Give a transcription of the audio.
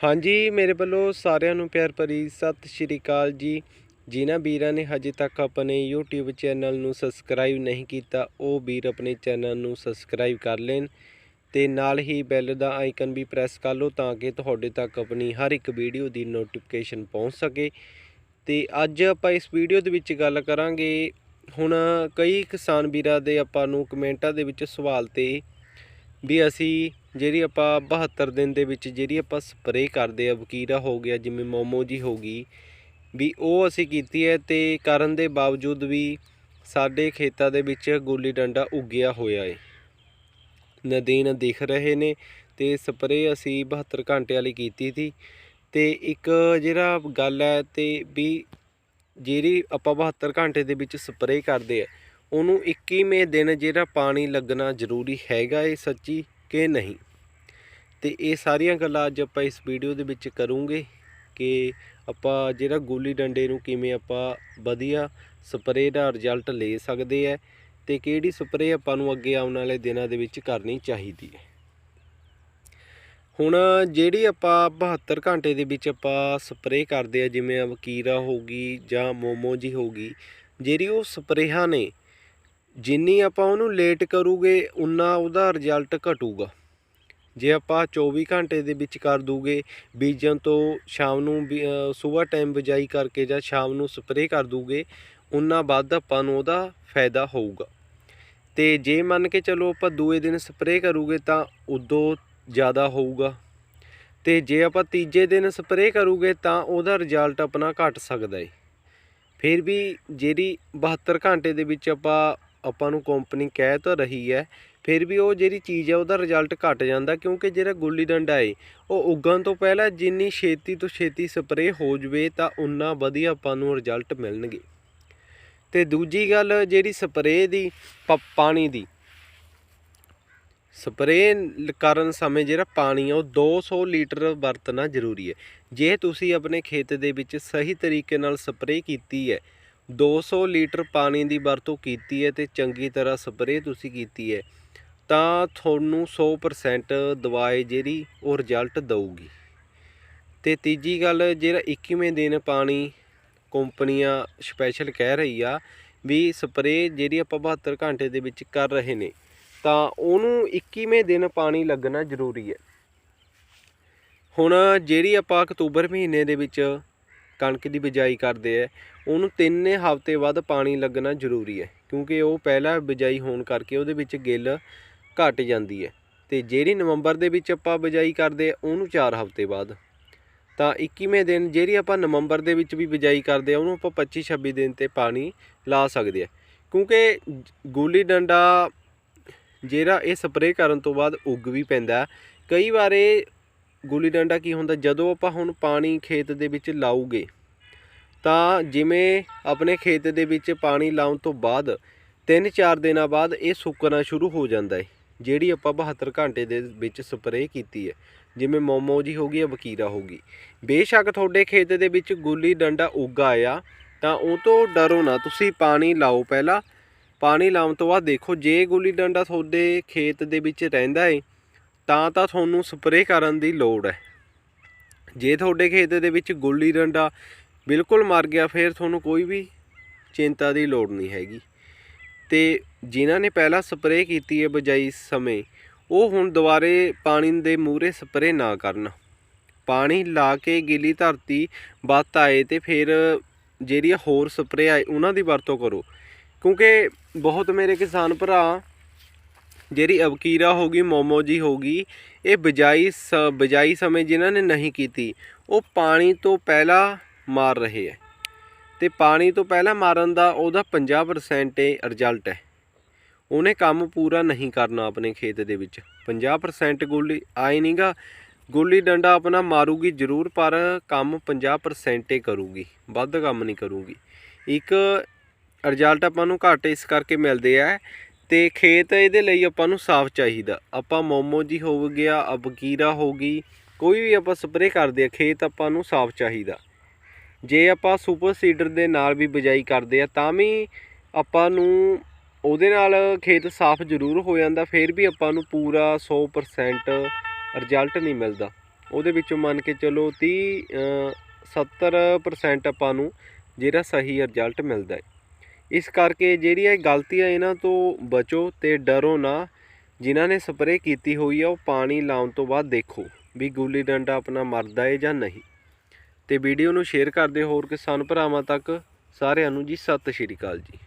ਹਾਂਜੀ, ਮੇਰੇ ਵੱਲੋਂ ਸਾਰਿਆਂ ਨੂੰ ਪਿਆਰ ਭਰੀ ਸਤਿ ਸ਼੍ਰੀ ਅਕਾਲ ਜੀ। ਜਿਨ੍ਹਾਂ ਵੀਰਾਂ ਨੇ ਹਜੇ ਤੱਕ ਆਪਣੇ YouTube ਚੈਨਲ ਨੂੰ ਸਬਸਕ੍ਰਾਈਬ ਨਹੀਂ ਕੀਤਾ, ਉਹ ਵੀਰ ਆਪਣੇ ਚੈਨਲ ਨੂੰ ਸਬਸਕ੍ਰਾਈਬ ਕਰ ਲੈਣ ਤੇ ਨਾਲ ਹੀ ਬੈਲ ਦਾ ਆਈਕਨ ਵੀ ਪ੍ਰੈਸ ਕਰ ਲਓ ਤਾਂ ਕਿ ਤੁਹਾਡੇ ਤੱਕ ਆਪਣੀ ਹਰ ਇੱਕ ਵੀਡੀਓ ਦੀ ਨੋਟੀਫਿਕੇਸ਼ਨ ਪਹੁੰਚ ਸਕੇ। ਤੇ ਅੱਜ ਆਪਾਂ ਇਸ ਵੀਡੀਓ ਦੇ ਵਿੱਚ ਗੱਲ ਕਰਾਂਗੇ। ਹੁਣ ਕਈ ਕਿਸਾਨ ਵੀਰਾਂ ਦੇ ਆਪਾਂ ਨੂੰ ਕਮੈਂਟਾਂ ਦੇ ਵਿੱਚ ਸਵਾਲ ਤੇ ਵੀ ਅਸੀਂ ਜਿਹੜੀ ਆਪਾਂ 72 ਦਿਨ ਦੇ ਵਿੱਚ ਜਿਹੜੀ ਆਪਾਂ ਸਪਰੇਅ ਕਰਦੇ ਆ, ਵਕੀਰਾ ਹੋ ਗਿਆ, ਜਿਵੇਂ ਮੋਮੋ ਜੀ ਹੋ ਗਈ, ਵੀ ਉਹ ਅਸੀਂ ਕੀਤੀ ਹੈ ਤੇ ਕਰਨ ਦੇ ਬਾਵਜੂਦ ਵੀ ਸਾਡੇ ਖੇਤਾਂ ਦੇ ਵਿੱਚ ਗੋਲੀ ਡੰਡਾ ਉੱਗਿਆ ਹੋਇਆ ਏ। ਨਦੀਨ ਦਿਖ ਰਹੇ ਨੇ ਤੇ ਸਪਰੇਅ ਅਸੀਂ 72 ਘੰਟੇ ਵਾਲੀ ਕੀਤੀ ਸੀ ਤੇ ਇੱਕ ਜਿਹੜਾ ਗੱਲ ਹੈ ਤੇ ਵੀ ਜਿਹੜੀ ਆਪਾਂ 72 ਘੰਟੇ ਦੇ ਵਿੱਚ ਸਪਰੇਅ ਕਰਦੇ ਆ ਉਹਨੂੰ 21ਵੇਂ ਦਿਨ ਜਿਹੜਾ ਪਾਣੀ ਲੱਗਣਾ ਜ਼ਰੂਰੀ ਹੈਗਾ ਏ ਸੱਚੀ ਕਿ ਨਹੀਂ? ਤੇ ਇਹ ਸਾਰੀਆਂ ਗੱਲਾਂ ਅੱਜ ਆਪਾਂ ਇਸ ਵੀਡੀਓ ਦੇ ਵਿੱਚ ਕਰੂੰਗੇ ਕਿ ਆਪਾਂ ਜਿਹੜਾ ਗੁੱਲੀ ਡੰਡੇ ਨੂੰ ਕਿਵੇਂ ਆਪਾਂ ਵਧੀਆ ਸਪਰੇਅ ਦਾ ਰਿਜ਼ਲਟ ਲੈ ਸਕਦੇ ਆ ਤੇ ਕਿਹੜੀ ਸਪਰੇਅ ਆਪਾਂ ਨੂੰ ਅੱਗੇ ਆਉਣ ਵਾਲੇ ਦਿਨਾਂ ਦੇ ਵਿੱਚ ਕਰਨੀ ਚਾਹੀਦੀ ਹੈ। ਹੁਣ ਜਿਹੜੀ ਆਪਾਂ 72 ਘੰਟੇ ਦੇ ਵਿੱਚ ਆਪਾਂ ਸਪਰੇਅ ਕਰਦੇ ਆ, ਜਿਵੇਂ ਵਕੀਰਾ ਹੋ ਗਈ ਜਾਂ ਮੋਮੋ ਜੀ ਹੋ ਗਈ, ਜਿਹੜੀ ਉਹ ਸਪਰੇਹਾਂ ਨੇ ਜਿੰਨੀ ਆਪਾਂ ਉਹਨੂੰ ਲੇਟ ਕਰੂਗੇ, ਉਨਾ ਉਹਦਾ ਰਿਜ਼ਲਟ ਘਟੂਗਾ। ਜੇ ਆਪਾਂ 24 ਘੰਟੇ ਦੇ ਵਿੱਚ ਕਰ ਦੂਗੇ, ਬੀਜਣ ਤੋਂ ਸ਼ਾਮ ਨੂੰ ਸਵੇਰ ਟਾਈਮ ਬਿਜਾਈ ਕਰਕੇ ਜਾਂ ਸ਼ਾਮ ਨੂੰ ਸਪਰੇਅ ਕਰ ਦੂਗੇ, ਉਨਾ ਵੱਧ ਆਪਾਂ ਨੂੰ ਉਹਦਾ ਫਾਇਦਾ ਹੋਊਗਾ। ਤੇ ਜੇ ਮੰਨ ਕੇ ਚਲੋ ਆਪਾਂ ਦੂਏ ਦਿਨ ਸਪਰੇਅ ਕਰੂਗੇ ਤਾਂ ਉਦੋਂ ਜ਼ਿਆਦਾ ਹੋਊਗਾ। ਤੇ ਜੇ ਆਪਾਂ ਤੀਜੇ ਦਿਨ ਸਪਰੇਅ ਕਰੂਗੇ ਤਾਂ ਉਹਦਾ ਰਿਜ਼ਲਟ ਆਪਣਾ ਘਟ ਸਕਦਾ ਹੈ ਫਿਰ ਵੀ ਜਿਹੜੀ 72 ਘੰਟੇ ਦੇ ਵਿੱਚ ਆਪਾਂ ਆਪਾਂ ਨੂੰ ਕੰਪਨੀ ਕਹਿ ਤਾਂ ਰਹੀ ਹੈ, ਫਿਰ ਵੀ ਉਹ ਜਿਹੜੀ ਚੀਜ਼ ਹੈ ਉਹਦਾ ਰਿਜ਼ਲਟ ਘਟ ਜਾਂਦਾ ਕਿਉਂਕਿ ਜਿਹੜਾ ਗੁੱਲੀ ਡੰਡਾ ਹੈ ਉਹ ਉੱਗਣ ਤੋਂ ਪਹਿਲਾਂ ਜਿੰਨੀ ਛੇਤੀ ਤੋਂ ਛੇਤੀ ਸਪਰੇਅ ਹੋ ਜਵੇ ਤਾਂ ਉਨਾ ਵਧੀਆ ਆਪਾਂ ਨੂੰ ਰਿਜ਼ਲਟ ਮਿਲਣਗੇ। ਤੇ ਦੂਜੀ ਗੱਲ ਜਿਹੜੀ ਸਪਰੇਅ ਦੀ, ਪ- ਪਾਣੀ ਦੀ ਸਪਰੇਅ ਕਰਨ ਸਮੇਂ ਜਿਹੜਾ ਪਾਣੀ ਆ ਉਹ 200 ਲੀਟਰ ਵਰਤਣਾ ਜ਼ਰੂਰੀ ਹੈ। ਜੇ ਤੁਸੀਂ ਆਪਣੇ ਖੇਤ ਦੇ ਵਿੱਚ ਸਹੀ ਤਰੀਕੇ ਨਾਲ ਸਪਰੇਅ ਕੀਤੀ ਹੈ 200 ਲੀਟਰ ਪਾਣੀ ਦੀ ਵਰਤੋਂ ਕੀਤੀ ਹੈ ਤੇ ਚੰਗੀ ਤਰ੍ਹਾਂ ਸਪਰੇਅ ਤੁਸੀਂ ਕੀਤੀ ਹੈ, ਤਾਂ ਤੁਹਾਨੂੰ 100% ਦਵਾਈ ਜਿਹੜੀ ਉਹ ਰਿਜ਼ਲਟ ਦਊਗੀ। ਤੇ ਤੀਜੀ ਗੱਲ, ਜਿਹੜਾ 21ਵੇਂ ਦਿਨ ਪਾਣੀ ਕੰਪਨੀਆਂ ਸਪੈਸ਼ਲ ਕਹਿ ਰਹੀ ਆ ਵੀ ਸਪਰੇਅ ਜਿਹੜੀ ਆਪਾਂ 72 ਘੰਟੇ ਦੇ ਵਿੱਚ ਕਰ ਰਹੇ ਨੇ, ਤਾਂ ਉਹਨੂੰ 21ਵੇਂ ਦਿਨ ਪਾਣੀ ਲੱਗਣਾ ਜ਼ਰੂਰੀ ਹੈ। ਹੁਣ ਜਿਹੜੀ ਆਪਾਂ ਅਕਤੂਬਰ ਮਹੀਨੇ ਦੇ ਵਿੱਚ ਕਣਕ ਦੀ ਬਿਜਾਈ ਕਰਦੇ ਆ ਉਹਨੂੰ ਤਿੰਨ ਹਫ਼ਤੇ ਬਾਅਦ ਪਾਣੀ ਲੱਗਣਾ ਜ਼ਰੂਰੀ ਹੈ ਕਿਉਂਕਿ ਉਹ ਪਹਿਲਾਂ ਬਿਜਾਈ ਹੋਣ ਕਰਕੇ ਉਹਦੇ ਵਿੱਚ ਗਿੱਲ ਘਟ ਜਾਂਦੀ ਹੈ ਤੇ ਜਿਹੜੀ ਨਵੰਬਰ ਦੇ ਵਿੱਚ ਆਪਾਂ ਬਿਜਾਈ ਕਰਦੇ ਆ ਉਹਨੂੰ 4 ਹਫ਼ਤੇ ਬਾਅਦ। ਤਾਂ 21ਵੇਂ ਦਿਨ ਜਿਹੜੀ ਆਪਾਂ ਨਵੰਬਰ ਦੇ ਵਿੱਚ ਵੀ ਬਿਜਾਈ ਕਰਦੇ ਆ ਉਹਨੂੰ ਆਪਾਂ 25 26 ਦਿਨ ਤੇ ਪਾਣੀ ਲਾ ਸਕਦੇ ਆ ਕਿਉਂਕਿ ਗੁੱਲੀ ਡੰਡਾ ਜਿਹੜਾ ਇਹ ਸਪਰੇਅ ਕਰਨ ਤੋਂ ਬਾਅਦ ਉੱਗ ਵੀ ਪੈਂਦਾ ਕਈ ਵਾਰ ਇਹ ਗੁੱਲੀ ਡੰਡਾ ਕੀ ਹੁੰਦਾ? ਜਦੋਂ ਆਪਾਂ ਹੁਣ ਪਾਣੀ ਖੇਤ ਦੇ ਵਿੱਚ ਲਾਉਗੇ ਤਾਂ ਜਿਵੇਂ ਆਪਣੇ ਖੇਤ ਦੇ ਵਿੱਚ ਪਾਣੀ ਲਾਉਣ ਤੋਂ ਬਾਅਦ 3-4 ਦਿਨਾਂ ਬਾਅਦ ਇਹ ਸੁੱਕਣਾ ਸ਼ੁਰੂ ਹੋ ਜਾਂਦਾ ਹੈ ਜਿਹੜੀ ਆਪਾਂ 72 ਘੰਟੇ ਦੇ ਵਿੱਚ ਸਪਰੇਅ ਕੀਤੀ ਹੈ ਜਿਵੇਂ ਮੋਮੋ ਜੀ ਹੋ ਗਈ ਜਾਂ ਵਕੀਰਾ ਹੋ ਗਈ। ਬੇਸ਼ੱਕ ਤੁਹਾਡੇ ਖੇਤ ਦੇ ਵਿੱਚ ਗੁੱਲੀ ਡੰਡਾ ਉੱਗਾ ਆਇਆ, ਤਾਂ ਉਹ ਤੋਂ ਡਰੋ ਨਾ, ਤੁਸੀਂ ਪਾਣੀ ਲਾਓ ਪਹਿਲਾਂ। ਪਾਣੀ ਲਾਉਣ ਤੋਂ ਬਾਅਦ ਦੇਖੋ, ਜੇ ਗੁੱਲੀ ਡੰਡਾ ਤੁਹਾਡੇ ਖੇਤ ਦੇ ਵਿੱਚ ਰਹਿੰਦਾ ਹੈ ਤਾਂ ਤਾਂ ਤੁਹਾਨੂੰ ਸਪਰੇਅ ਕਰਨ ਦੀ ਲੋੜ ਹੈ। ਜੇ ਤੁਹਾਡੇ ਖੇਤ ਦੇ ਵਿੱਚ ਗੁੱਲੀ ਡੰਡਾ ਬਿਲਕੁਲ ਮਰ ਗਿਆ, ਫਿਰ ਤੁਹਾਨੂੰ ਕੋਈ ਵੀ ਚਿੰਤਾ ਦੀ ਲੋੜ ਨਹੀਂ ਹੈਗੀ। ਤੇ ਜਿਨ੍ਹਾਂ ਨੇ ਪਹਿਲਾਂ ਸਪਰੇਅ ਕੀਤੀ ਹੈ ਬਜਾਈ ਸਮੇਂ, ਉਹ ਹੁਣ ਦੁਬਾਰੇ ਪਾਣੀ ਦੇ ਮੂਹਰੇ ਸਪਰੇਅ ਨਾ ਕਰਨ। ਪਾਣੀ ਲਾ ਕੇ ਗਿੱਲੀ ਧਰਤੀ ਵੱਤ ਆਏ ਤੇ ਫਿਰ ਜਿਹੜੀਆਂ ਹੋਰ ਸਪਰੇਅ ਆਏ, ਉਹਨਾਂ ਦੀ ਵਰਤੋਂ ਕਰੋ। ਕਿਉਂਕਿ ਬਹੁਤ ਮੇਰੇ ਕਿਸਾਨ ਭਰਾ ਜਿਹੜੀ ਅਬਕੀਰਾ ਹੋ ਗਈ, ਮੋਮੋ ਜੀ ਹੋ ਗਈ, ਇਹ ਬਜਾਈ ਸ, ਬਜਾਈ ਸਮੇਂ ਜਿਨ੍ਹਾਂ ਨੇ ਨਹੀਂ ਕੀਤੀ, ਉਹ ਪਾਣੀ ਤੋਂ ਪਹਿਲਾਂ ਮਾਰ ਰਹੇ ਹੈ। ਤੇ ਪਾਣੀ ਤੋਂ ਪਹਿਲਾਂ ਮਾਰਨ ਦਾ ਉਹਦਾ 50% ਹੀ ਰਿਜ਼ਲਟ ਹੈ। ਉਹਨੇ ਕੰਮ ਪੂਰਾ ਨਹੀਂ ਕਰਨਾ ਆਪਣੇ ਖੇਤ ਦੇ ਵਿੱਚ। 50% ਗੋਲੀ ਆਏ ਨਹੀਂਗਾ ਗੁੱਲੀ ਡੰਡਾ ਆਪਣਾ ਮਾਰੂਗੀ ਜ਼ਰੂਰ, ਪਰ ਕੰਮ 50% ਹੀ ਕਰੂਗੀ। ਵੱਧ ਕੰਮ ਨਹੀਂ ਕਰੂਗੀ। ਇੱਕ ਰਿਜ਼ਲਟ ਆਪਾਂ ਨੂੰ ਘੱਟ ਇਸ ਕਰਕੇ ਮਿਲਦੇ ਆ ਤੇ ਖੇਤ ਇਹਦੇ ਲਈ ਆਪਾਂ ਨੂੰ ਸਾਫ਼ ਚਾਹੀਦਾ। ਆਪਾਂ ਮੋਮੋ ਜੀ ਹੋ ਗਿਆ ਅਬਕੀਰਾ ਹੋ ਗਈ ਕੋਈ ਵੀ ਆਪਾਂ ਸਪਰੇਅ ਕਰਦੇ ਆ ਖੇਤ ਆਪਾਂ ਨੂੰ ਸਾਫ਼ ਚਾਹੀਦਾ। ਜੇ ਆਪਾਂ ਸੁਪਰ ਸੀਡਰ ਦੇ ਨਾਲ ਵੀ ਬਿਜਾਈ ਕਰਦੇ ਆ ਤਾਂ ਵੀ ਆਪਾਂ ਨੂੰ ਉਹਦੇ ਨਾਲ ਖੇਤ ਸਾਫ਼ ਜ਼ਰੂਰ ਹੋ ਜਾਂਦਾ ਫਿਰ ਵੀ ਆਪਾਂ ਨੂੰ ਪੂਰਾ 100% ਰਿਜ਼ਲਟ ਨਹੀਂ ਮਿਲਦਾ। ਉਹਦੇ ਵਿੱਚੋਂ ਮੰਨ ਕੇ ਚਲੋ 30 ਅ, 70% ਆਪਾਂ ਨੂੰ ਜਿਹੜਾ ਸਹੀ ਰਿਜ਼ਲਟ ਮਿਲਦਾ ਹੈ। ਇਸ ਕਰਕੇ ਜਿਹੜੀਆਂ ਇਹ ਗਲਤੀਆਂ ਇਹਨਾਂ ਤੋਂ ਬਚੋ ਤੇ ਡਰੋ ਨਾ, ਜਿਨ੍ਹਾਂ ਨੇ ਸਪਰੇਅ ਕੀਤੀ ਹੋਈ ਆ, ਉਹ ਪਾਣੀ ਲਾਉਣ ਤੋਂ ਬਾਅਦ ਦੇਖੋ ਵੀ ਗੁੱਲੀ ਡੰਡਾ ਆਪਣਾ ਮਰਦਾ ਏ ਜਾਂ ਨਹੀਂ। ਤੇ ਵੀਡੀਓ ਨੂੰ ਸ਼ੇਅਰ ਕਰਦੇ ਹੋਰ ਕਿਸਾਨ ਭਰਾਵਾਂ ਤੱਕ, ਸਾਰਿਆਂ ਨੂੰ ਜੀ, ਸਤਿ ਸ਼੍ਰੀ ਅਕਾਲ ਜੀ।